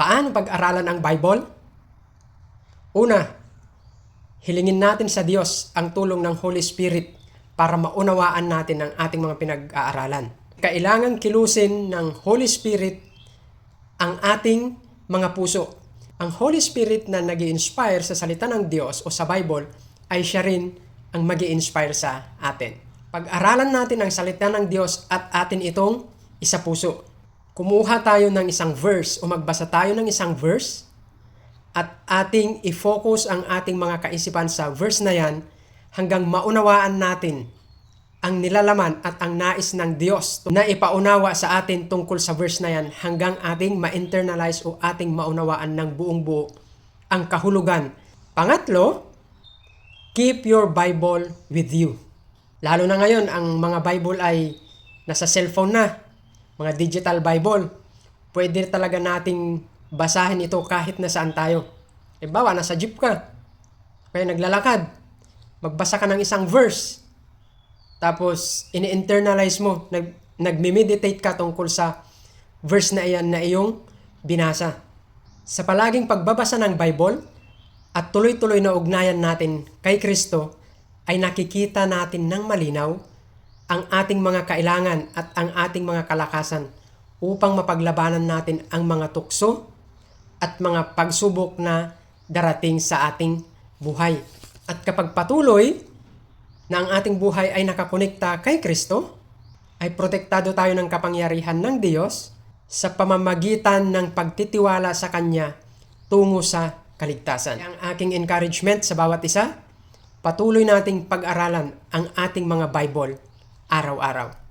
Paano pag-aralan ang Bible? Una, hilingin natin sa Diyos ang tulong ng Holy Spirit para maunawaan natin ang ating mga pinag-aaralan. Kailangan kilusin ng Holy Spirit ang ating mga puso. Ang Holy Spirit na nag inspire sa salita ng Diyos o sa Bible ay siya rin ang mag inspire sa atin. Pag-aralan natin ang salita ng Diyos at atin itong isa puso. Kumuha tayo ng isang verse o magbasa tayo ng isang verse at ating i-focus ang ating mga kaisipan sa verse na yan hanggang maunawaan natin ang nilalaman at ang nais ng Diyos na ipaunawa sa atin tungkol sa verse na yan hanggang ating ma-internalize o ating maunawaan ng buong buo ang kahulugan. Pangatlo, keep your Bible with you. Lalo na ngayon, ang mga Bible ay nasa cellphone na, mga digital Bible. Pwede talaga nating basahin ito kahit nasaan tayo. Halimbawa, nasa jeep ka, kaya naglalakad, magbasa ka ng isang verse, tapos ini-internalize mo, nag, nagme-meditate ka tungkol sa verse na iyan na iyong binasa. Sa palaging pagbabasa ng Bible at tuloy-tuloy na ugnayan natin kay Kristo, ay nakikita natin ng malinaw ang ating mga kailangan at ang ating mga kalakasan upang mapaglabanan natin ang mga tukso at mga pagsubok na darating sa ating buhay. At kapag patuloy na ang ating buhay ay nakakonekta kay Kristo, ay protektado tayo ng kapangyarihan ng Diyos sa pamamagitan ng pagtitiwala sa Kanya tungo sa kaligtasan. Ang aking encouragement sa bawat isa, patuloy nating pag-aralan ang ating mga Bible araw-araw.